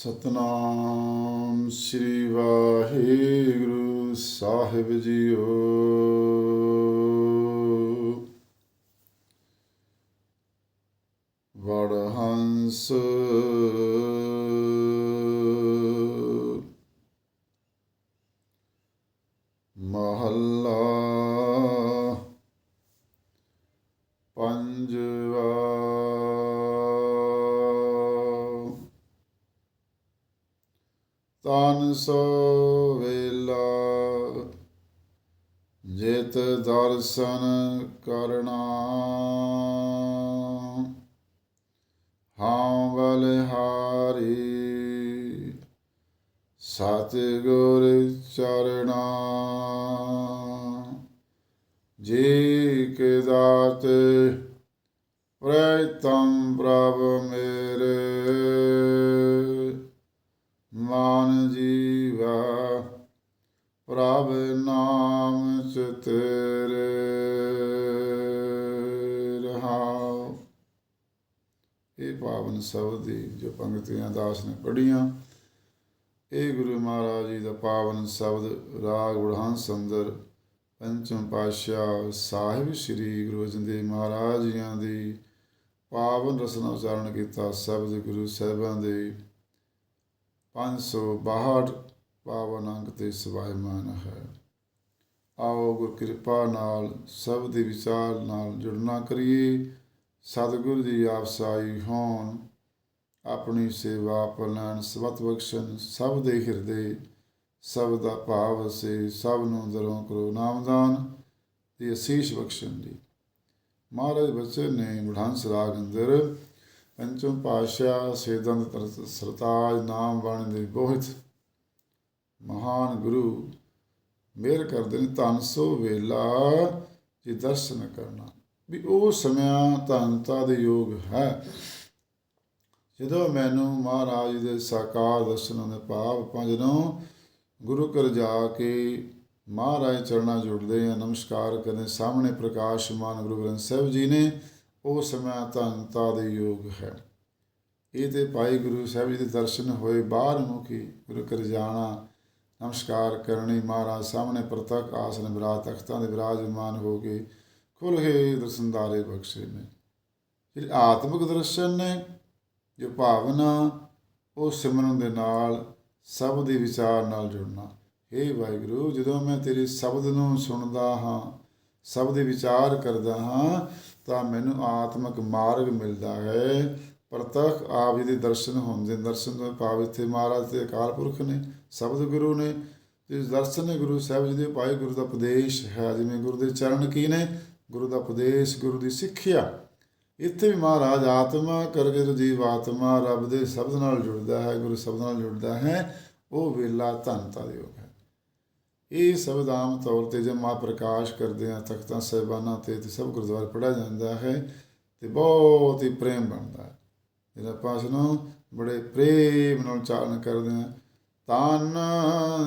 ਸਤਨਾਮ ਸ੍ਰੀ ਵਾਹਿਗੁਰੂ ਸਾਹਿਬ ਜੀਓ। ਵੜ ਹੰਸ ਤਨ ਸੋ ਵੇਲਾ, ਜਿਤ ਦਰਸ਼ਨ ਕਰਨਾ। ਹਾਂ ਬਲਿਹਾਰੀ ਸਤ ਗੁਰ ਚਰਣਾ। ਜੀ ਕੇ ਦਾਤ ਪ੍ਰਤਮ ਪ੍ਰਭ ਮੇਰੇ। ਇਹ ਪਾਵਨ ਦੀ ਜੋ ਪੰਕਤੀਆਂ ਦਾਸ ਨੇ ਪੜੀਆਂ ਇਹ ਗੁਰੂ ਮਹਾਰਾਜ ਜੀ ਦਾ ਪਾਵਨ ਸ਼ਬਦ ਰਾਗ ਬੜਹੰਸ ਅੰਦਰ ਪੰਚਮ ਪਾਤਸ਼ਾਹ ਸਾਹਿਬ ਸ੍ਰੀ ਗੁਰੂ ਅਰਜਨ ਦੇਵ ਮਹਾਰਾਜ ਜੀਆਂ ਦੀ ਪਾਵਨ ਰਸਨਾ ਉਚਾਰਨ ਕੀਤਾ ਸ਼ਬਦ ਗੁਰੂ ਸਾਹਿਬਾਂ ਦੇ 562 ਪਾਵਨ ਅੰਕ ਤੇ ਸਵਾਇਮਾਨ ਹੈ। ਆਓ ਗੁਰ ਕਿਰਪਾ ਨਾਲ ਸਭ ਦੇ ਵਿਚਾਰ ਨਾਲ ਜੁੜਨਾ ਕਰੀਏ। ਸਤਿਗੁਰੂ ਦੀ ਆਪਸਾਈ ਹੋਣ। ਆਪਣੀ ਸੇਵਾ ਪਲਣ ਸਵਤ ਬਖਸ਼ਣ, ਸਭ ਦੇ ਹਿਰਦੇ, ਸਭ ਦਾ ਭਾਵ ਸੇ ਸਭ ਨੂੰ ਦਰੋਂ ਕਰੋ ਨਾਮਦਾਨ ਤੇ ਅਸੀਸ਼ ਬਖਸ਼ਣ ਜੀ ਮਹਾਰਾਜ ਬਚਨ ਨੇ ਬੁਢਾਂਸ ਰਾਗ ਅੰਦਰ ਪੰਚਮ ਪਾਤਸ਼ਾਹ ਸੇਦੰਦ ਸਰਤਾਜ ਨਾਮ ਬਾਣੀ ਦੇ ਬੋਹਿਤ ਮਹਾਨ ਗੁਰੂ ਮਿਹਰ ਕਰਦੇ ਨੇ, ਧੰਨ ਸੋ ਵੇਲਾ ਜੀ ਦਰਸ਼ਨ ਕਰਨਾ। ਵੀ ਉਹ ਸਮਾਂ ਧੰਨਤਾ ਦੇ ਯੋਗ ਹੈ। ਜਦੋਂ ਮੈਨੂੰ ਮਹਾਰਾਜ ਦੇ ਸਾਕਾਰ ਦਰਸ਼ਨ ਦੇ ਭਾਵ ਆਪਾਂ ਜਦੋਂ ਗੁਰੂ ਘਰ ਜਾ ਕੇ ਮਹਾਰਾਜ ਚਰਨਾਂ ਜੁੜਦੇ ਆ ਨਮਸਕਾਰ ਕਰਦੇ ਸਾਹਮਣੇ ਪ੍ਰਕਾਸ਼ਮਾਨ ਗੁਰੂ ਗ੍ਰੰਥ ਸਾਹਿਬ ਜੀ ਨੇ, ਉਹ ਸਮਾਂ ਧੰਨਤਾ ਦੇ ਯੋਗ ਹੈ। ਇਹ ਤੇ ਭਾਈ ਗੁਰੂ ਸਾਹਿਬ ਜੀ ਦੇ ਦਰਸ਼ਨ ਹੋਏ ਬਾਹਰ ਮੁਖੀ ਗੁਰੂ ਘਰ ਜਾਣਾ, ਨਮਸਕਾਰ ਕਰਨੀ, ਮਹਾਰਾਜ ਸਾਹਮਣੇ ਪ੍ਰਤੱਖ ਆਸਨ ਵਿਰਾਜ ਤਖਤਾਂ ਦੇ ਵਿਰਾਜਮਾਨ ਹੋ ਕੇ ਖੁੱਲ੍ਹੇ ਦਰਸ਼ਨਦਾਰੇ ਬਖਸ਼ੇ ਨੇ। ਜਿਹੜੇ ਆਤਮਿਕ ਦਰਸ਼ਨ ਨੇ ਜੋ ਭਾਵਨਾ, ਉਹ ਸਿਮਰਨ ਦੇ ਨਾਲ ਸਭ ਦੇ ਵਿਚਾਰ ਨਾਲ ਜੁੜਨਾ। हे ਵਾਹਿਗੁਰੂ, ਜਦੋਂ ਮੈਂ ਤੇਰੇ ਸ਼ਬਦ ਨੂੰ ਸੁਣਦਾ ਹਾਂ ਸ਼ਬਦ ਦੇ ਵਿਚਾਰ ਕਰਦਾ ਹਾਂ, ਤਾਂ ਮੈਨੂੰ ਆਤਮਿਕ ਮਾਰਗ ਮਿਲਦਾ ਹੈ। ਪ੍ਰਤੱਖ ਆਪ ਜੀ ਦੇ ਦਰਸ਼ਨ ਹੁੰਦੇ ਦਰਸ਼ਨ ਤੋਂ ਭਾਵ ਇੱਥੇ ਮਹਾਰਾਜ ਤੇ ਅਕਾਲ ਪੁਰਖ ਨੇ, ਸ਼ਬਦ ਗੁਰੂ ਨੇ। ਤੇ ਦਰਸ਼ਨ ਨੇ ਗੁਰੂ ਸਾਹਿਬ ਜੀ ਦੇ ਭਾਈ ਗੁਰੂ ਦਾ ਉਪਦੇਸ਼ ਹੈ। ਜਿਵੇਂ ਗੁਰੂ ਦੇ ਚਰਨ ਕੀ ਨੇ? ਗੁਰੂ ਦਾ ਉਪਦੇਸ਼ ਗੁਰੂ ਦੀ ਸਿੱਖਿਆ। ਇੱਥੇ ਵੀ ਮਹਾਰਾਜ ਆਤਮਾ ਕਰਕੇ ਜੋ ਜੀਵ ਆਤਮਾ, ਰੱਬ ਦੇ ਸ਼ਬਦ ਨਾਲ ਜੁੜਦਾ ਹੈ, ਗੁਰੂ ਸ਼ਬਦ ਨਾਲ ਜੁੜਦਾ ਹੈ, ਉਹ ਵੇਲਾ ਧੰਨਤਾ ਦੇ ਯੋਗ ਹੈ। ਇਹ ਸ਼ਬਦ ਆਮ ਤੌਰ ਤੇ ਜੇ ਮਾ ਪ੍ਰਕਾਸ਼ ਕਰਦੇ ਆ ਤਖਤਾਂ, ਸਾਹਿਬਾਨਾਂ ਤੇ ਤੇ ਸਭ ਗੁਰਦੁਆਰੇ ਪੜਿਆ ਜਾਂਦਾ ਹੈ ਤੇ ਬਹੁਤ ਹੀ ਪ੍ਰੇਮ ਬਣਦਾ ਹੈ। ਜਿਹੜਾ ਆਪਾਂ ਇਸ ਨੂੰ ਬੜੇ ਪ੍ਰੇਮ ਨਾਲ ਚਾਰਨ ਕਰਦੇ ਆ ਤਨ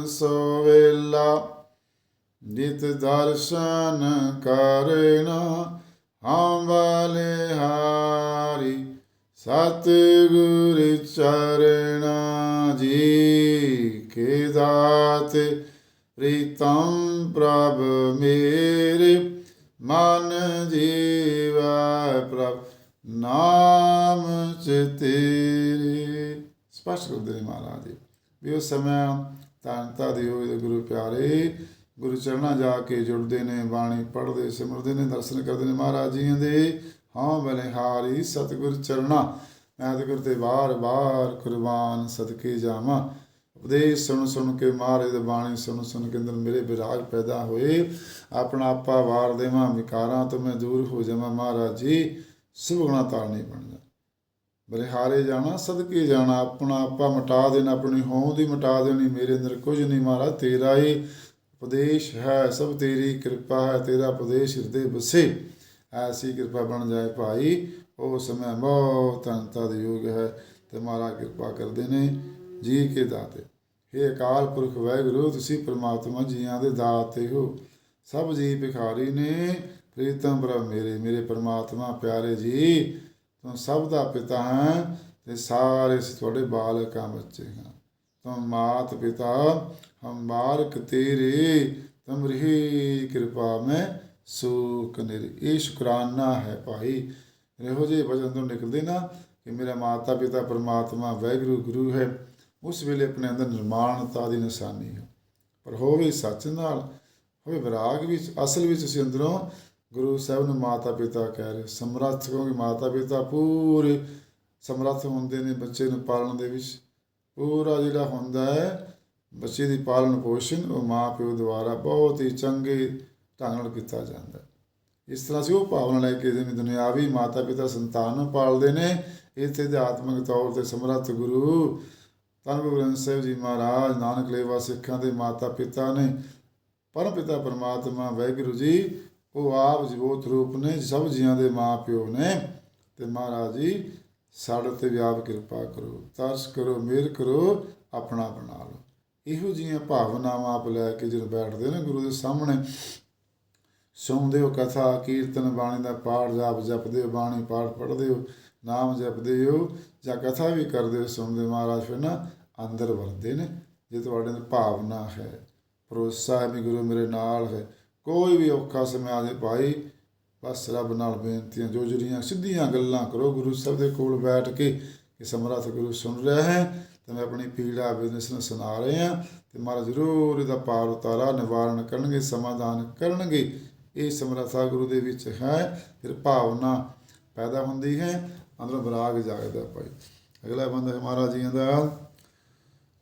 ਸੋ ਵੇਲਾ ਜਿਤ ਦਰਸ਼ਨ ਕਰਨਾ ਹਮ ਵਾਲੇ ਹਾਰੀ ਸਤ ਚਰਣਾ ਜੀ, ਕੇ ਦਾਤ ਪ੍ਰੀਤਮ ਪ੍ਰਭ ਮੇਰੇ, ਮਨ ਜੀਵਾ ਪ੍ਰਭ, ਨਾਮ ਚ ਤੇਰੇ। ਸਪਸ਼ਟ ਕਰਦੇ ਨੇ ਮਹਾਰਾਜ ਜੀ, ਵੀ ਉਸ ਸਮੇਂ ਤਾਂਤਾ ਦੇ ਹੋਏ ਗੁਰੂ ਪਿਆਰੇ ਗੁਰੂ ਚਰਨਾਂ ਜਾ ਕੇ ਜੁੜਦੇ ਨੇ, ਬਾਣੀ ਪੜ੍ਹਦੇ, ਸਿਮਰਦੇ ਨੇ, ਦਰਸ਼ਨ ਕਰਦੇ ਨੇ ਮਹਾਰਾਜ ਜੀਆਂ ਦੇ। ਹਾਂ ਬਲਿਹਾਰੀ ਸਤਿਗੁਰ ਚਰਣਾ ਮੈਂ ਤੇ ਗੁਰ ਤੇ ਬਾਰ ਬਾਰ ਕੁਰਬਾਨ ਸਦਕੇ ਜਾਵਾਂ। ਉਪਦੇਸ਼ ਸੁਣ ਸੁਣ ਕੇ ਮਹਾਰਾਜ ਦੀ ਬਾਣੀ, ਸੁਣ ਸੁਣ ਕੇ ਅੰਦਰ ਮੇਰੇ ਵਿਰਾਗ ਪੈਦਾ ਹੋਏ। ਆਪਣਾ ਆਪਾ ਵਾਰ ਦੇਵਾਂ, ਵਿਕਾਰਾਂ ਤੋਂ ਮੈਂ ਦੂਰ ਹੋ ਜਾਵਾਂ ਮਹਾਰਾਜ ਜੀ। ਸੁਭਗਣਾ ਤਾਰਨੀ ਬਣ ਜਾ ਬਲਿਹਾਰੇ ਜਾਣਾ, ਸਦਕੇ ਜਾਣਾ, ਆਪਣਾ ਆਪਾ ਮਿਟਾ ਦੇਣਾ, ਆਪਣੀ ਹੋਂਦ ਹੀ ਮਿਟਾ ਦੇਣੀ, ਮੇਰੇ ਅੰਦਰ ਕੁਝ ਨਹੀਂ ਮਹਾਰਾਜ ਤੇਰਾ ਹੀ ਉਪਦੇਸ਼ ਹੈ, ਸਭ ਤੇਰੀ ਕਿਰਪਾ ਹੈ, ਤੇਰਾ ਉਪਦੇਸ਼ ਹਿਰਦੇ ਵਸੇ। ਐਸੀ ਕਿਰਪਾ ਬਣ ਜਾਏ ਭਾਈ, ਉਹ ਸਮੇਂ ਬਹੁਤ ਅੰਤਾ ਦੇ ਯੋਗ ਹੈ, ਤੇ ਮਹਾਰਾਜ ਕਿਰਪਾ ਕਰਦੇ ਨੇ ਜੀ ਕੇ ਦਾਤੇ। हे ਅਕਾਲ ਪੁਰਖ ਵਾਹਿਗੁਰੂ, ਤੁਸੀਂ ਪ੍ਰਮਾਤਮਾ ਜੀਆਂ ਦੇ ਦਾਤੇ ਹੋ। ਸਭ ਜੀ ਭਿਖਾਰੀ ਨੇ, ਪ੍ਰੀਤਮ ਪ੍ਰਭ ਮੇਰੇ ਮੇਰੇ ਪ੍ਰਮਾਤਮਾ ਪਿਆਰੇ ਜੀ ਤੂੰ ਸਭ ਦਾ ਪਿਤਾ ਹੈ, ਤੇ ਸਾਰੇ ਤੁਹਾਡੇ ਬਾਲਕਾਂ ਬੱਚੇ ਹਾਂ ਤੁਮ ਮਾਤ ਪਿਤਾ, ਹਮ ਬਾਰਕ ਤੇਰੇ, ਤੁਮ ਕਿਰਪਾ ਮੈਂ, ਸੁਖ ਨਿਰ। ਇਹ ਸ਼ੁਕਰਾਨਾ ਹੈ ਭਾਈ। ਇਹੋ ਜਿਹੇ ਵਚਨ ਤੋਂ ਨਿਕਲਦੇ ਨਾ ਕਿ ਮੇਰਾ ਮਾਤਾ ਪਿਤਾ ਪਰਮਾਤਮਾ ਵੈਗੁਰੂ ਗੁਰੂ ਹੈ, ਉਸ ਵੇਲੇ ਆਪਣੇ ਅੰਦਰ ਨਿਰਮਾਣਤਾ ਦੀ ਨਿਸ਼ਾਨੀ ਹੈ। ਪਰ ਹੋਵੇ ਸੱਚ ਨਾਲ, ਹੋਵੇ ਵਿਰਾਗ ਵਿੱਚ, ਅਸਲ ਵਿੱਚ ਅਸੀਂ ਅੰਦਰੋਂ ਗੁਰੂ ਸਾਹਿਬ ਨੂੰ ਮਾਤਾ ਪਿਤਾ ਕਹਿ ਰਹੇ ਸਮਰੱਥ ਕਿਉਂਕਿ ਮਾਤਾ ਪਿਤਾ ਪੂਰੇ ਸਮਰੱਥ ਹੁੰਦੇ ਨੇ ਬੱਚੇ ਨੂੰ ਪਾਲਣ ਦੇ ਵਿੱਚ। ਪੂਰਾ ਜਿਹੜਾ ਹੁੰਦਾ ਹੈ, ਬੱਚੇ ਦੀ ਪਾਲਣ ਪੋਸ਼ਣ, ਉਹ ਮਾਂ ਪਿਓ ਦੁਆਰਾ ਬਹੁਤ ਹੀ ਚੰਗੇ ਢੰਗ ਨਾਲ ਕੀਤਾ ਜਾਂਦਾ ਇਸ ਤਰ੍ਹਾਂ ਅਸੀਂ ਉਹ ਭਾਵਨਾ ਲੈ ਕੇ ਜਿਵੇਂ ਦੁਨਿਆਵੀ ਮਾਤਾ ਪਿਤਾ ਸੰਤਾਨ ਨੂੰ ਪਾਲਦੇ ਨੇ, ਇੱਥੇ ਅਧਿਆਤਮਿਕ ਤੌਰ ਤੇ ਸਮਰੱਥ ਗੁਰੂ ਧੰਨ ਗੁਰੂ ਗ੍ਰੰਥ ਸਾਹਿਬ ਜੀ ਮਹਾਰਾਜ, ਨਾਨਕ ਲੇਵਾ ਸਿੱਖਾਂ ਦੇ ਮਾਤਾ ਪਿਤਾ ਨੇ ਪਰਮ ਪਿਤਾ ਪਰਮਾਤਮਾ ਵਾਹਿਗੁਰੂ ਜੀ, ਉਹ ਆਪ ਜੋਤ ਰੂਪ ਨੇ, ਸਭ ਜੀਆਂ ਦੇ ਮਾਂ ਪਿਓ ਨੇ ਤੇ ਮਹਾਰਾਜ ਜੀ ਸਾਡੇ ਤੇ ਵਿਆਪ ਕਿਰਪਾ ਕਰੋ, ਤਰਸ ਕਰੋ, ਮਿਹਰ ਕਰੋ, ਆਪਣਾ ਬਣਾ ਲਓ। ਇਹੋ ਜਿਹੀਆਂ ਭਾਵਨਾਵਾਂ ਆਪ ਲੈ ਕੇ ਜਦੋਂ ਬੈਠਦੇ ਨਾ ਗੁਰੂ ਦੇ ਸਾਹਮਣੇ, ਸੁਣਦੇ ਹੋ ਕਥਾ, ਕੀਰਤਨ, ਬਾਣੀ ਦਾ ਪਾਠ, ਜਾਪ ਜਪਦੇ ਹੋ, ਬਾਣੀ ਪਾਠ ਪੜ੍ਹਦੇ ਹੋ, ਨਾਮ ਜਪਦੇ ਹੋ, ਜਾਂ ਕਥਾ ਵੀ ਕਰਦੇ ਹੋ, ਸੁਣਦੇ ਮਹਾਰਾਜ ਫਿਰ ਨਾ ਅੰਦਰ ਵਰਦੇ ਨੇ, ਜੇ ਤੁਹਾਡੇ ਅੰਦਰ ਭਾਵਨਾ ਹੈ, ਭਰੋਸਾ ਹੈ ਵੀ ਗੁਰੂ ਮੇਰੇ ਨਾਲ ਹੈ, ਕੋਈ ਵੀ ਔਖਾ ਸਮਾਂ ਆ ਭਾਈ ਬਸ ਰੱਬ ਨਾਲ ਬੇਨਤੀਆਂ ਜੋ ਜੁੜੀਆਂ ਸਿੱਧੀਆਂ ਗੱਲਾਂ ਕਰੋ, ਗੁਰੂ ਸਾਹਿਬ ਦੇ ਕੋਲ ਬੈਠ ਕੇ ਕਿ ਸਮਰੱਥ ਗੁਰੂ ਸੁਣ ਰਿਹਾ ਹੈ ਤੇ ਮੈਂ ਆਪਣੀ ਪੀੜਾ ਬਿਜ਼ਨਸ ਨੂੰ ਸੁਣਾ ਰਹੇ ਹਾਂ ਤੇ ਮਹਾਰਾਜ ਜ਼ਰੂਰ ਇਹਦਾ ਪਾਰ ਉਤਾਰਾ, ਨਿਵਾਰਨ ਕਰਨਗੇ, ਸਮਾਧਾਨ ਕਰਨਗੇ। ਇਹ ਸਮਰੱਥਾ ਗੁਰੂ ਦੇ ਵਿੱਚ ਹੈ, ਫਿਰ ਭਾਵਨਾ ਪੈਦਾ ਹੁੰਦੀ ਹੈ, ਅੰਦਰੋਂ ਵਿਰਾਗ ਜਾਗਦਾ ਭਾਈ। ਅਗਲਾ ਬੰਦਾ ਹੈ ਮਹਾਰਾਜ ਜੀ ਦਾ,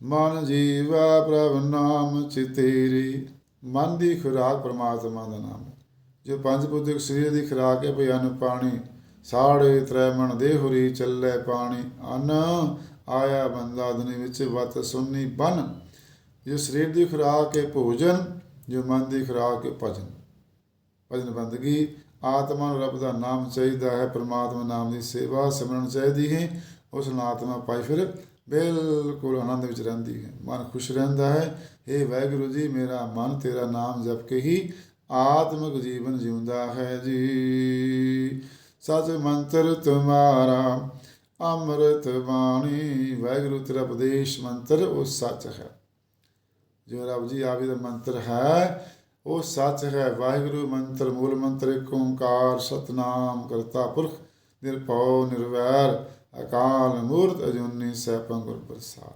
ਮਨ ਜੀਵਾ ਪ੍ਰਭ ਨਾਮ ਚਿਤੇਰੀ, ਮਨ ਦੀ ਖੁਰਾਕ ਪ੍ਰਮਾਤਮਾ ਦਾ ਨਾਮ। ਜੋ ਪੰਜ ਬੁੱਧਿਕ ਸਰੀਰ ਦੀ ਖੁਰਾਕ ਹੈ ਭਈ ਅੰਨ, ਪਾਣੀ, ਸਾੜੇ ਤ੍ਰੈ ਮਣ ਦੇਹੁਰੀ ਚੱਲੇ ਪਾਣੀ, ਅਨ ਆਇਆ ਬੰਦਾ ਦੁਨੀ ਵਿੱਚ ਵਤ ਸੁਨਨੀ ਬਨ। ਜੋ ਸਰੀਰ ਦੀ ਖੁਰਾਕ ਹੈ ਭੋਜਨ, ਜੋ ਮਨ ਦੀ ਖੁਰਾਕ ਹੈ ਭਜਨ। ਭਜਨ ਬੰਦਗੀ, ਆਤਮਾ ਨੂੰ ਰੱਬ ਦਾ ਨਾਮ ਚਾਹੀਦਾ ਹੈ, ਪ੍ਰਮਾਤਮਾ ਨਾਮ ਦੀ ਸੇਵਾ ਸਿਮਰਨ ਚਾਹੀਦੀ ਹੈ, ਉਸ ਨਾਲ ਆਤਮਾ ਪਾਈ ਫਿਰ ਬਿਲਕੁਲ ਆਨੰਦ ਵਿੱਚ ਰਹਿੰਦੀ ਹੈ। ਮਨ ਖੁਸ਼ ਰਹਿੰਦਾ ਹੈ हे ਵਾਹਿਗੁਰੂ ਜੀ, ਮੇਰਾ ਮਨ ਤੇਰਾ ਨਾਮ ਜਪ ਕੇ ਹੀ ਆਤਮਿਕ ਜੀਵਨ ਜਿਉਂਦਾ ਹੈ ਜੀ। ਸਚ ਮੰਤਰ ਤੁਮਾਰਾ, ਅੰਮ੍ਰਿਤ ਬਾਣੀ। ਵਾਹਿਗੁਰੂ, ਤੇਰਾ ਉਪਦੇਸ਼ ਮੰਤਰ ਉਹ ਸੱਚ ਹੈ। ਜੋ ਰੱਬ ਜੀ ਆਪ ਦਾ ਮੰਤਰ ਹੈ, ਉਹ ਸੱਚ ਹੈ। ਵਾਹਿਗੁਰੂ, ਮੰਤਰ, ਮੂਲ ਮੰਤਰ ਏਕ ਓੰਕਾਰ, ਸਤਨਾਮ, ਕਰਤਾ ਪੁਰਖ, ਨਿਰਭਉ, ਨਿਰਵੈਰ, ਅਕਾਲ ਮੂਰਤ, ਅਜੂਨੀ, ਸੈਭੰ ਗੁਰ ਪ੍ਰਸਾਦ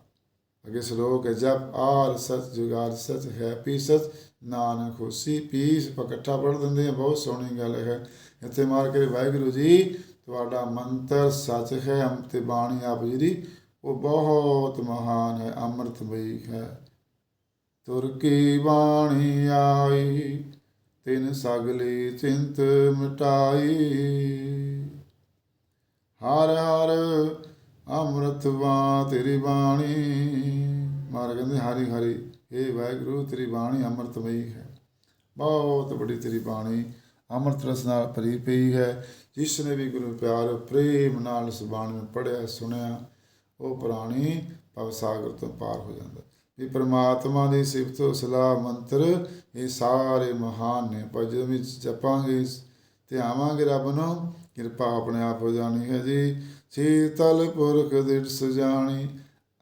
ਅਗੇ ਸ਼ਲੋਕ ਹੈ, ਜਪ ਆਲ ਸਚ ਜੁਗਾਰ ਸਚ ਹੈ, ਪੀ ਸਚ ਨਾਨਕ ਹੋਸੀ, ਪੀਸ ਪਕੱਠਾ ਪੜ ਦਿੰਦੇ ਆ, ਬਹੁਤ ਸੋਹਣੀ ਗੱਲ ਹੈ। ਇੱਥੇ ਮਾਰ ਕੇ ਵਾਹਿਗੁਰੂ ਜੀ, ਤੁਹਾਡਾ ਮੰਤਰ ਸੱਚ ਹੈ ਅਮ ਬਾਣੀ ਆਪ ਜੀ ਦੀ, ਉਹ ਬਹੁਤ ਮਹਾਨ ਹੈ, ਅੰਮ੍ਰਿਤਮਈ ਹੈ। ਤੁਰ ਕੀ ਬਾਣੀ ਆਈ, ਤਿਨ ਸਗਲੀ ਚਿੰਤ ਮਿਟਾਈ। ਹਰ ਹਰ ਅੰਮ੍ਰਿਤ ਵਾ ਤੇਰੀ ਬਾਣੀ। ਮਹਾਰਾਜ ਕਹਿੰਦੇ, ਹਰੀ ਹਰੀ ਇਹ ਵਾਹਿਗੁਰੂ, ਤੇਰੀ ਬਾਣੀ ਅੰਮ੍ਰਿਤਮਈ ਹੈ। ਬਹੁਤ ਵੱਡੀ ਤੇਰੀ ਬਾਣੀ ਅੰਮ੍ਰਿਤ ਰਸ ਨਾਲ ਭਰੀ ਪਈ ਹੈ। ਜਿਸ ਨੇ ਵੀ ਗੁਰੂ ਪਿਆਰ, ਪ੍ਰੇਮ ਨਾਲ ਇਸ ਬਾਣੀ ਨੂੰ ਪੜਿਆ ਸੁਣਿਆ, ਉਹ ਪ੍ਰਾਣੀ ਭਵ ਸਾਗਰ ਤੋਂ ਪਾਰ ਹੋ ਜਾਂਦਾ। ਵੀ ਪ੍ਰਮਾਤਮਾ ਦੀ ਸਿਫਤ, ਸਲਾਹ, ਮੰਤਰ ਇਹ ਸਾਰੇ ਮਹਾਨ ਨੇ। ਪਰ ਜਦੋਂ ਵੀ ਜਪਾਂਗੇ ਤੇ ਆਵਾਂਗੇ ਰੱਬ ਨੂੰ, ਕਿਰਪਾ ਆਪਣੇ ਆਪ ਹੋ ਜਾਣੀ ਹੈ ਜੀ। ਸੀਤਲ ਪੁਰਖ ਦਿੜ ਸਜਾਣੀ,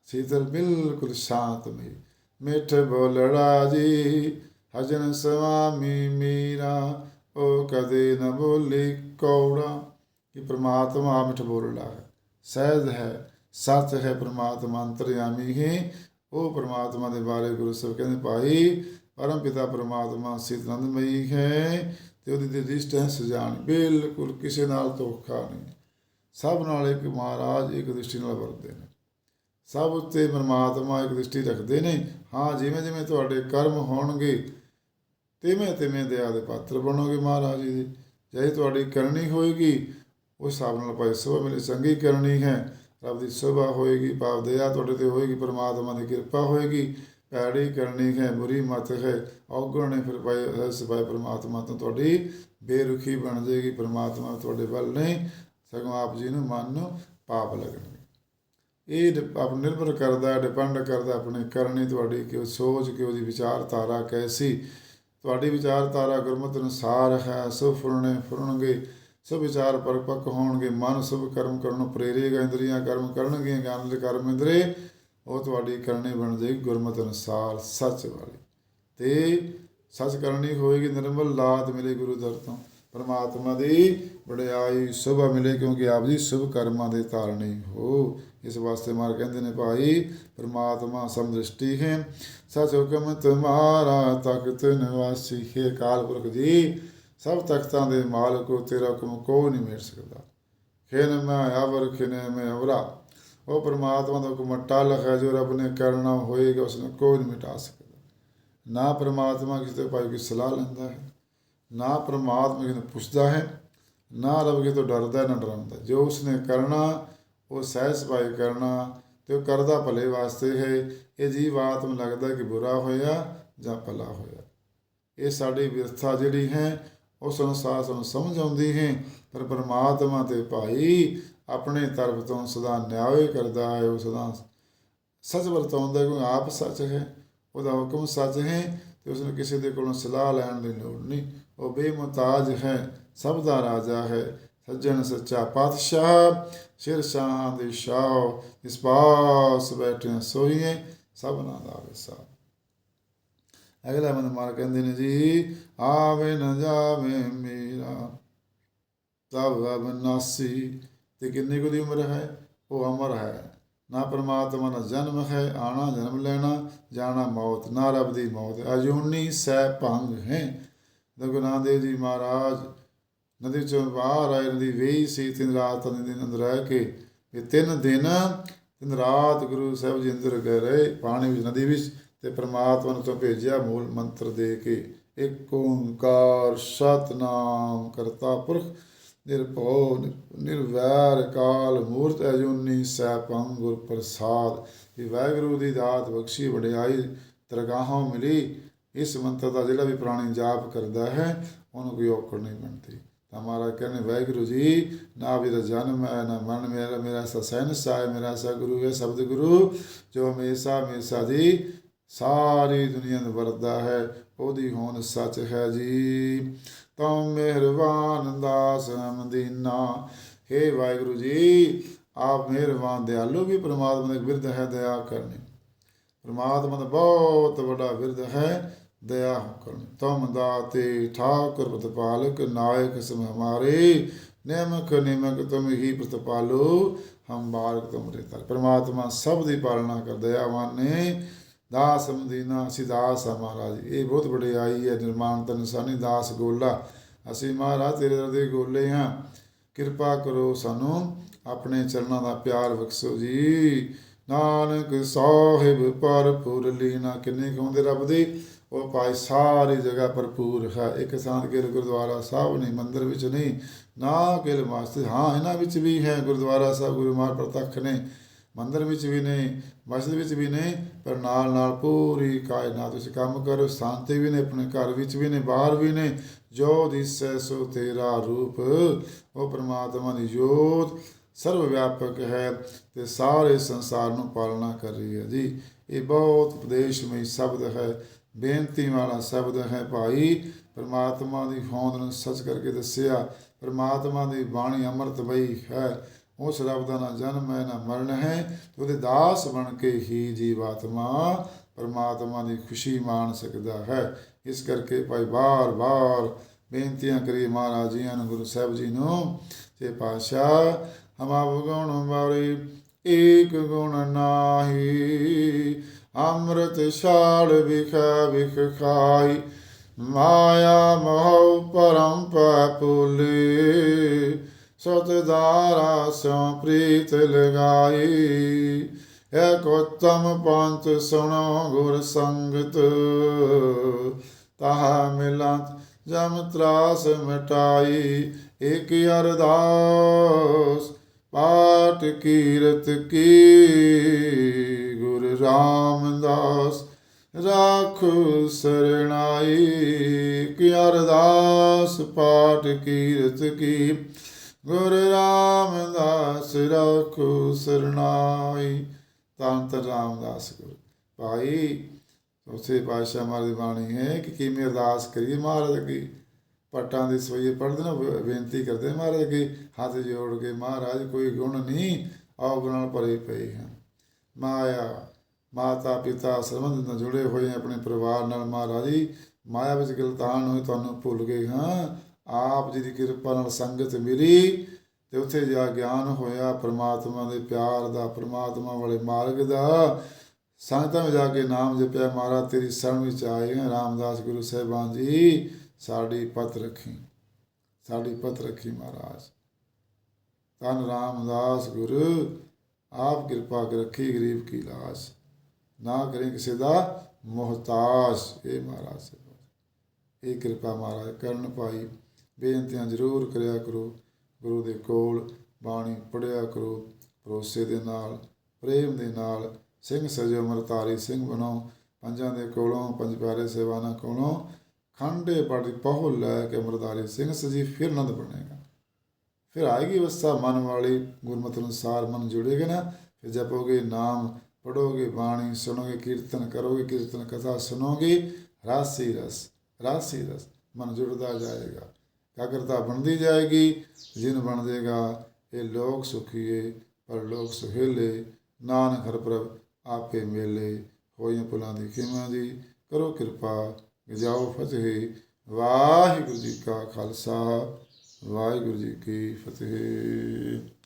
ਸੀਤਲ ਬਿਲਕੁਲ ਸ਼ਾਂਤਮਈ ਮਿੱਠ ਬੋਲੜਾ ਜੀ, ਹਜਨ ਸੁਆਮੀ ਮੀਰਾ, ਉਹ ਕਦੇ ਨਾ ਬੋਲੀ ਕੌੜਾ। ਕਿ ਪ੍ਰਮਾਤਮਾ ਮਿੱਠ ਬੋਲੜਾ ਹੈ, ਸਹਿਜ ਹੈ, ਸੱਚ ਹੈ, ਪ੍ਰਮਾਤਮਾ ਅੰਤਰਯਾਮੀ ਹੈ। ਉਹ ਪ੍ਰਮਾਤਮਾ ਦੇ ਬਾਰੇ ਗੁਰੂ ਸਾਹਿਬ ਕਹਿੰਦੇ, ਭਾਈ, ਪਰਮ ਪਿਤਾ ਪ੍ਰਮਾਤਮਾ ਸਿਧਾਨੰਦਮਈ ਹੈ, ਤੇ ਉਹਦੀ ਤੇ ਹੈ ਜਾਣ ਬਿਲਕੁਲ ਕਿਸੇ ਨਾਲ ਧੋਖਾ ਨਹੀਂ। ਸਭ ਨਾਲ ਇੱਕ ਮਹਾਰਾਜ ਇੱਕ ਦ੍ਰਿਸ਼ਟੀ ਨਾਲ ਵਰਤਦੇ ਨੇ। ਸਭ ਉੱਤੇ ਪਰਮਾਤਮਾ ਇੱਕ ਦ੍ਰਿਸ਼ਟੀ ਰੱਖਦੇ ਨੇ। ਹਾਂ, ਜਿਵੇਂ ਜਿਵੇਂ ਤੁਹਾਡੇ ਕਰਮ ਹੋਣਗੇ, ਤਿਵੇਂ ਤਿਵੇਂ ਦਇਆ ਦੇ ਪਾਤਰ ਬਣੋਗੇ ਮਹਾਰਾਜ ਜੀ। ਦੇ ਜੇ ਤੁਹਾਡੀ ਕਰਨੀ ਹੋਏਗੀ, ਉਸ ਹਿਸਾਬ ਨਾਲ ਭਾਈ ਸਭਾ ਮੇਰੀ ਸੰਗੀ ਕਰਨੀ ਹੈ, ਰੱਬ ਦੀ ਸਭਾ ਹੋਏਗੀ, ਭਾਵ ਦਇਆ ਤੁਹਾਡੇ ਤੇ ਹੋਏਗੀ, ਪਰਮਾਤਮਾ ਦੀ ਕਿਰਪਾ ਹੋਏਗੀ ਪੈੜੀ ਕਰਨੀ ਹੈ, ਬੁਰੀ ਮਤ ਹੈ, ਔਗਣ ਨੇ ਫਿਰ ਭਾਈ ਸਿਵਾਏ ਪਰਮਾਤਮਾ ਤੋਂ ਤੁਹਾਡੀ ਬੇਰੁਖੀ ਬਣ ਜਾਏਗੀ, ਪਰਮਾਤਮਾ ਤੁਹਾਡੇ ਵੱਲ ਨਹੀਂ ਸਗੋਂ ਆਪ ਜੀ ਨੂੰ ਮਨ ਨੂੰ ਪਾਪ ਲੱਗਣਗੇ। ਇਹ ਡਿਪ- ਆਪ ਨਿਰਭਰ ਕਰਦਾ, ਡਿਪੈਂਡ ਕਰਦਾ ਆਪਣੇ ਕਰਨੀ ਤੁਹਾਡੀ, ਕਿ ਉਹ ਸੋਚ, ਕਿ ਉਹਦੀ ਵਿਚਾਰਧਾਰਾ ਕੈਸੀ। ਤੁਹਾਡੀ ਵਿਚਾਰਧਾਰਾ ਗੁਰਮਤਿ ਅਨੁਸਾਰ ਹੈ, ਸਭ ਫੁਰਣੇ ਫੁਰਣਗੇ, ਸਭ ਵਿਚਾਰ ਪਰਪੱਕ ਹੋਣਗੇ। ਮਨ ਸਭ ਕਰਮ ਕਰਨ ਨੂੰ ਪ੍ਰੇਰੇਗਾ ਇੰਦਰੀਆਂ, ਕਰਮ ਕਰਨਗੀਆਂ, ਗਿਆਨ ਦੇ ਕਰਮ ਇੰਦਰੇ, ਉਹ ਤੁਹਾਡੀ ਕਰਨੀ ਬਣ ਜਾਏਗੀ ਗੁਰਮਤਿ ਅਨੁਸਾਰ ਸੱਚ ਵਾਲੀ। ਤੇ ਸੱਚ ਕਰਨੀ ਹੋਏਗੀ ਨਿਰਮਲ ਲਾਤ ਮਿਲੇ ਗੁਰੂ ਦਰ ਤੋਂ। ਪਰਮਾਤਮਾ ਦੀ ਬੜਿਆਈ ਸੁਭਾ ਮਿਲੇ ਕਿਉਂਕਿ ਆਪ ਜੀ ਸ਼ੁਭ ਕਰਮਾਂ ਦੇ ਧਾਰਨੀ ਹੋ। ਇਸ ਵਾਸਤੇ ਮਾਰ ਕਹਿੰਦੇ ਨੇ ਭਾਈ, ਪਰਮਾਤਮਾ ਸਮਦ੍ਰਿਸ਼ਟੀ ਹੈ। ਸਚ ਹੁਕਮ ਤੁਮਾਰਾ ਤਖਤ ਨਿਵਾਸੀ ਹੈ ਕਾਲ ਪੁਰਖ ਜੀ। ਸਭ ਤਖਤਾਂ ਦੇ ਮਾਲਕੋ ਤੇਰਾ ਹੁਕਮ ਕੋਈ ਨਹੀਂ ਮੇਟ ਸਕਦਾ। ਖਿਨ ਮੈਂ ਅਵਰ ਖਿਨੇ ਮੈਂ ਅਵਰਾ। ਉਹ ਪਰਮਾਤਮਾ ਦਾ ਹੁਕਮ ਟਲ ਹੈ, ਜੋ ਰੱਬ ਨੇ ਕਰਨਾ ਹੋਏਗਾ ਉਸ ਨੂੰ ਕੋਈ ਨਹੀਂ ਮਿਟਾ ਸਕਦਾ। ਨਾ ਪਰਮਾਤਮਾ ਕਿਸੇ ਤੋਂ ਭਾਈ ਕੋਈ ਸਲਾਹ ਲੈਂਦਾ ਹੈ ਨਾ ਪਰਮਾਤਮਾ ਕਿਸੇ ਨੂੰ ਪੁੱਛਦਾ ਹੈ ਨਾ ਰੱਬ ਕਿਸੇ ਤੋਂ ਡਰਦਾ ਨਾ ਡਰਾਉਂਦਾ। ਜੋ ਉਸਨੇ ਕਰਨਾ ਉਹ ਸਹਿਜ ਸਫ਼ਾਈ ਕਰਨਾ ਤੇ ਉਹ ਕਰਦਾ ਭਲੇ ਵਾਸਤੇ ਹੈ। ਇਹ ਜੀਵ ਆਤਮ ਲੱਗਦਾ ਕਿ ਬੁਰਾ ਹੋਇਆ ਜਾਂ ਭਲਾ ਹੋਇਆ। ਇਹ ਸਾਡੀ ਵਿਵਸਥਾ ਜਿਹੜੀ ਹੈ ਉਸ ਅਨੁਸਾਰ ਸਾਨੂੰ ਸਮਝ ਆਉਂਦੀ ਹੈ। ਪਰ ਪਰਮਾਤਮਾ ਤੇ ਭਾਈ ਆਪਣੇ ਤਰਫ ਤੋਂ ਸਦਾ ਨਿਆਂ ਕਰਦਾ ਹੈ ਉਹ ਸਦਾ ਸੱਚ ਵਰਤਾਉਂਦਾ ਹੈ, ਕਿਉਂਕਿ ਆਪ ਸੱਚ ਹੈ ਉਹਦਾ ਹੁਕਮ ਸੱਚ ਹੈ ਤੇ ਉਸ ਨੂੰ ਕਿਸੇ ਦੇ ਕੋਲੋਂ ਸਲਾਹ ਲੈਣ ਦੀ ਲੋੜ ਨਹੀਂ। ਉਹ ਬੇਮੁਤਾਜ ਹੈ, ਸਭ ਦਾ ਰਾਜਾ ਹੈ। ਸੱਜਣ ਸੱਚਾ ਪਾਤਸ਼ਾਹ, ਸ਼ਿਰ ਸ਼ਾਹਾਂ ਦੇ ਸ਼ਾਹ ਇਸ ਪਾਸ ਬੈਠੇ ਸੋਈਏ ਸਭਨਾ ਦਾ ਵਿਸਾ ਅਗਲਾ ਮਨ ਮਾਰ ਕਹਿੰਦੇ ਨੇ ਜੀ, ਆਵੇ ਨਾ ਜਾਵੇ ਮੇਰਾ, ਤਬ ਅਬਨਾਸੀ ਤੇ ਕਿੰਨੀ ਕੁ ਦੀ ਉਮਰ ਹੈ? ਉਹ ਅਮਰ ਹੈ। ਨਾ ਪਰਮਾਤਮਾ ਦਾ ਜਨਮ ਹੈ ਆਣਾ ਜਨਮ ਲੈਣਾ, ਜਾਣਾ ਮੌਤ, ਨਾ ਰੱਬ ਦੀ ਮੌਤ। ਅਜੂਨੀ ਸਹਿ ਭੰਗ ਹੈ। ਗੁਰੂ ਨਾਨਕ ਦੇਵ ਜੀ ਮਹਾਰਾਜ, ਨਦੀ ਚੋਂ ਬਾਹਰ ਆਏ, ਨਦੀ ਵੇਈ ਸੀ, ਤਿੰਨ ਰਾਤ ਤਿੰਨ ਦਿਨ ਅੰਦਰ ਰਹਿ ਕੇ ਇਹ ਤਿੰਨ ਦਿਨ ਤਿੰਨ ਰਾਤ ਗੁਰੂ ਸਾਹਿਬ ਜੀ ਅੰਦਰ ਗਏ ਰਹੇ, ਪਾਣੀ ਵਿੱਚ, ਨਦੀ ਵਿੱਚ, ਤੇ ਪ੍ਰਮਾਤਮਾ ਨੂੰ ਤੋਂ ਭੇਜਿਆ ਮੂਲ ਮੰਤਰ ਦੇ ਕੇ, ਇੱਕ ਓੰਕਾਰ ਸਤਨਾਮ ਕਰਤਾ ਪੁਰਖ, ਨਿਰਭਉ, ਨਿਰਵੈਰ ਕਾਲ ਮੂਰਤ ਅਜੂਨੀ ਸੈਭੰ ਗੁਰ ਪ੍ਰਸਾਦ ਇਹ ਵਾਹਿਗੁਰੂ ਦੀ ਦਾਤ ਬਖਸ਼ੀ, ਵਡਿਆਈ, ਦਰਗਾਹੋਂ ਮਿਲੀ ਇਸ ਮੰਤਰ ਦਾ ਜਿਹੜਾ ਵੀ ਪ੍ਰਾਣੀ ਜਾਪ ਕਰਦਾ ਹੈ, ਉਹਨੂੰ ਕੋਈ ਔਕੜ ਨਹੀਂ ਬਣਦੀ। ਤਾਂ ਮਹਾਰਾਜ ਕਹਿੰਦੇ, ਵਾਹਿਗੁਰੂ ਜੀ, ਨਾ ਵੀ ਜਨਮ ਹੈ, ਨਾ ਮਰਨ ਮੇਰਾ ਮੇਰਾ ਸਾ ਸਹਿਨਸਾ ਹੈ ਮੇਰਾ ਸਾ ਗੁਰੂ ਹੈ, ਸ਼ਬਦ ਗੁਰੂ, ਜੋ ਹਮੇਸ਼ਾ ਹਮੇਸ਼ਾ ਦੀ ਸਾਰੀ ਦੁਨੀਆ ਨੂੰ ਵਰਦਾ ਹੈ, ਉਹਦੀ ਹੋਣ ਸੱਚ ਹੈ ਜੀ। ਤਉ ਮਿਹਰਬਾਨ ਦਾਸ ਮਦੀਨਾ। हे ਵਾਹਿਗੁਰੂ ਜੀ, ਆਪ ਮਿਹਰਬਾਨ, ਦਿਆਲੂ ਵੀ ਪ੍ਰਮਾਤਮਾ ਦਾ ਬਿਰਧ ਹੈ, ਦਇਆ ਕਰਨੀ। ਪ੍ਰਮਾਤਮਾ ਦਾ ਬਹੁਤ ਵੱਡਾ ਬਿਰਧ ਹੈ ਦਇਆ ਕਰਨੀ। ਤੁਮ ਦਾਤੇ ਠਾਕੁਰ ਪ੍ਰਤਪਾਲਕ ਨਾਇਕ ਸਮ ਹਮਾਰੇ ਨਿਯਮਕ ਨਿਮਕ ਤੁਮ ਹੀ ਪ੍ਰਤਪਾਲੋ, ਹਮ ਬਾਰਕ ਤੁਮਰੇ ਤਲ ਪ੍ਰਮਾਤਮਾ ਸਭ ਦੀ ਪਾਲਣਾ ਕਰ ਦਇਆਵਾਨ ਨੇ ਦਾਸ ਮਦੀਨਾ ਅਸੀਂ ਦਾਸ ਆ ਮਹਾਰਾਜ। ਇਹ ਬਹੁਤ ਬੜੇ ਆਈ ਹੈ ਨਿਰਮਾਣ ਤਨ ਸਾਨੀ ਦਾਸ ਗੋਲਾ। ਅਸੀਂ ਮਹਾਰਾਜ ਤੇਰੇ ਦਰ ਦੇ ਗੋਲੇ ਹਾਂ। ਕਿਰਪਾ ਕਰੋ ਸਾਨੂੰ ਆਪਣੇ ਚਰਨਾਂ ਦਾ ਪਿਆਰ ਬਖਸ਼ੋ ਜੀ। ਨਾਨਕ ਸਾਹਿਬ ਭਰਪੂਰ ਲੀਨਾ ਕਿੰਨੇ ਕਹਿੰਦੇ ਰੱਬ ਦੇ। ਉਹ ਪਾਈ ਸਾਰੀ ਜਗ੍ਹਾ ਭਰਪੂਰ ਹੈ। ਇੱਕ ਸਾਂਤ ਕੇ ਗੁਰਦੁਆਰਾ ਸਾਹਿਬ ਨਹੀਂ, ਮੰਦਰ ਵਿੱਚ ਨਹੀਂ, ਨਾ ਕਿਲ ਮਸਜਿਦ ਹਾਂ, ਇਹਨਾਂ ਵਿੱਚ ਵੀ ਹੈ ਗੁਰਦੁਆਰਾ ਸਾਹਿਬ, ਗੁਰੂ ਮਾਰ ਪ੍ਰਤੱਖ ਨੇ। ਮੰਦਰ ਵਿੱਚ ਵੀ ਨਹੀਂ, ਮਸਜਿਦ ਵਿੱਚ ਵੀ ਨਹੀਂ, ਪਰ ਨਾਲ ਨਾਲ ਪੂਰੀ ਕਾਇਨਾਤ ਵਿੱਚ ਕੰਮ ਕਰੋ। ਸ਼ਾਂਤੀ ਵੀ ਨੇ, ਆਪਣੇ ਘਰ ਵਿੱਚ ਵੀ ਨੇ, ਬਾਹਰ ਵੀ ਨੇ। ਜੋ ਦਿਸੈ ਸੋ ਤੇਰਾ ਰੂਪ, ਉਹ ਪ੍ਰਮਾਤਮਾ ਦੀ ਜੋਤ ਸਰਵ ਵਿਆਪਕ ਹੈ ਤੇ ਸਾਰੇ ਸੰਸਾਰ ਨੂੰ ਪਾਲਣਾ ਕਰ ਰਹੀ ਹੈ ਜੀ। ਇਹ ਬਹੁਤ ਉਪਦੇਸ਼ਮਈ ਸ਼ਬਦ ਹੈ। ਬੇਨਤੀ ਵਾਲਾ ਸ਼ਬਦ ਹੈ ਭਾਈ, ਪਰਮਾਤਮਾ ਦੀ ਹੋਂਦ ਨੂੰ ਸੱਚ ਕਰਕੇ ਦੱਸਿਆ, ਪਰਮਾਤਮਾ ਦੀ ਬਾਣੀ ਅੰਮ੍ਰਿਤਮਈ ਹੈ। ਉਸ ਰੱਬ ਦਾ ਨਾ ਜਨਮ ਹੈ, ਨਾ ਮਰਨ ਹੈ, ਉਹਦੇ ਦਾਸ ਬਣ ਕੇ ਹੀ ਜੀਵਾਤਮਾ ਪਰਮਾਤਮਾ ਦੀ ਖੁਸ਼ੀ ਮਾਣ ਸਕਦਾ ਹੈ। ਇਸ ਕਰਕੇ ਭਾਈ ਬਾਰ-ਬਾਰ ਬੇਨਤੀਆਂ ਕਰੀ ਮਹਾਰਾਜ ਜੀਆਂ ਨੂੰ ਗੁਰੂ ਸਾਹਿਬ ਜੀ ਨੂੰ ਤੇ ਪਾਸ਼ਾ ਹਮਾ ਗੁਣ ਬਾਰੀ ਏਕ ਗੁਣ ਨਾਹੀ ਅੰਮ੍ਰਿਤ ਛਾੜ ਵਿਖ ਵਿਖ ਖਾਈ, ਮਾਇਆ ਮੋਹ ਪਰਮ ਪਾਪੁਲੇ ਸਤ ਦਾਰਾ ਸਿਉ ਪ੍ਰੀਤ ਲਗਾਈ ਏਕ ਉਤਮ ਪੰਥ ਸੁਣੋ ਗੁਰ ਸੰਗਤ। ਤਾਹ ਮਿਲੰਤ ਜਮ ਤਰਾਸ ਮਿਟਾਈ, ਏਕ ਅਰਦਾਸ ਪਾਠ ਕੀਰਤ ਕੀ। ਗੁਰ ਰਾਮਦਾਸ ਰਾਖ ਸਰਣਾਈ, ਕਿ ਅਰਦਾਸ ਪਾਠ ਕੀਰਤ ਕੀ। ਗੁਰ ਰਾਮਦਾਸ ਰਾਖੋ ਸਰਣਾਈ। ਤਰ ਰਾਮਦਾਸ ਗੁਰ। ਭਾਈ, ਉਸੇ ਪਾਸ਼ਾ ਮਾਰੀ ਬਾਣੀ ਹੈ ਕਿ ਕਿਵੇਂ ਅਰਦਾਸ ਕਰੀਏ ਮਹਾਰਾਜ ਅੱਗੇ। ਪਟਾਂ ਦੇ ਸਵਈਏ ਪੜ੍ਹਦੇ ਨਾ, ਬੇਨਤੀ ਕਰਦੇ ਮਹਾਰਾਜ ਅੱਗੇ। ਹੱਥ ਜੋੜ ਕੇ ਮਹਾਰਾਜ, ਕੋਈ ਗੁਣ ਨਹੀਂ ਔਗੁਣ ਨਾਲ ਭਰੇ ਪਏ ਹਨ। ਮਾਇਆ, ਮਾਤਾ, ਪਿਤਾ ਸੰਬੰਧ ਨਾਲ ਜੁੜੇ ਹੋਏ ਆਪਣੇ ਪਰਿਵਾਰ ਨਾਲ ਮਹਾਰਾਜ। ਜੀ ਮਾਇਆ ਵਿੱਚ ਗਲਤਾਨ ਹੋਏ ਤੁਹਾਨੂੰ ਭੁੱਲ ਗਏ ਹਾਂ। ਆਪ ਜੀ ਦੀ ਕਿਰਪਾ ਨਾਲ ਸੰਗਤ ਮਿਲੀ ਤੇ ਉੱਥੇ ਜਾ ਗਿਆਨ ਹੋਇਆ ਪ੍ਰਮਾਤਮਾ ਦੇ ਪਿਆਰ ਦਾ, ਪ੍ਰਮਾਤਮਾ ਵਾਲੇ ਮਾਰਗ ਦਾ। ਸੰਗਤਾਂ ਵਿੱਚ ਜਾ ਕੇ ਨਾਮ ਜਪਿਆ, ਮਹਾਰਾਜ, ਤੇਰੀ ਸ਼ਰਨ ਵਿੱਚ ਆਏ ਹਾਂ। ਰਾਮਦਾਸ ਗੁਰੂ ਸਾਹਿਬਾਨ ਜੀ, ਸਾਡੀ ਪਤ ਰੱਖੀ, ਸਾਡੀ ਪਤ ਰੱਖੀ ਮਹਾਰਾਜ। ਤਨ ਰਾਮਦਾਸ ਗੁਰੂ ਆਪ ਕਿਰਪਾ ਕਰ ਰੱਖੀ ਗਰੀਬ ਕੀ ਲਾਸ਼। ਨਾ ਕਰੇ ਕਿਸੇ ਦਾ ਮੁਹਤਾਜ। ਇਹ ਮਹਾਰਾਜ ਸੇ ਇਹ ਕਿਰਪਾ ਮਹਾਰਾਜ ਕਰਨ ਪਾਈ ਬੇਨਤੀਆਂ ਜ਼ਰੂਰ ਕਰਿਆ ਕਰੋ। ਗੁਰੂ ਦੇ ਕੋਲ ਬਾਣੀ ਪੜਿਆ ਕਰੋ। ਭਰੋਸੇ ਦੇ ਨਾਲ, ਪ੍ਰੇਮ ਦੇ ਨਾਲ, ਸਿੰਘ ਸਜੋ ਅਮਰਤਾਰੀ ਸਿੰਘ ਬਣੋ ਪੰਜਾਂ ਦੇ ਕੋਲੋਂ, ਪੰਜ ਪਿਆਰੇ ਸੇਵਾਨਾ ਕੋਲੋਂ ਖੰਡੇ ਪੜ ਪਹੁ ਲੈ ਕੇ ਅਮਰਤਾਰੀ ਸਿੰਘ ਸਜੀ ਫਿਰ ਆਨੰਦ ਬਣੇਗਾ ਫਿਰ ਆਏਗੀ ਅਵਸਥਾ ਮਨ ਵਾਲੀ, ਗੁਰਮਤਿ ਅਨੁਸਾਰ ਮਨ ਜੁੜੇਗਾ ਨਾ। ਫਿਰ ਜਪੋਗੇ ਨਾਮ, ਪੜੋਗੇ ਬਾਣੀ, ਸੁਣੋਗੇ ਕੀਰਤਨ, ਕਰੋਗੇ ਕੀਰਤਨ ਕਥਾ, ਸੁਣੋਗੇ ਰਾਸੀ ਰਸ ਰਾਸੀ ਰਸ, ਮਨ ਜੁੜਦਾ ਜਾਏਗਾ। ਕਾਗਰਤਾ ਬਣਦੀ ਜਾਏਗੀ, ਜਿਨ ਬਣ ਜਾਏਗਾ ਇਹ ਲੋਕ ਸੁਖੀਏ, ਪਰ ਲੋਕ ਸੁਹੇਲੇ। ਨਾਨਕ ਹਰ ਪ੍ਰਭ ਆਪੇ ਮੇਲੇ, ਹੋਈਆਂ ਪੁਲਾਂ ਦੀ ਖਿਮਾ ਦੀ ਕਰੋ ਕਿਰਪਾ, ਜਾਓ ਫਤਿਹ। ਵਾਹਿਗੁਰੂ ਜੀ ਕਾ ਖਾਲਸਾ। ਵਾਹਿਗੁਰੂ ਜੀ ਕੀ ਫਤਿਹ।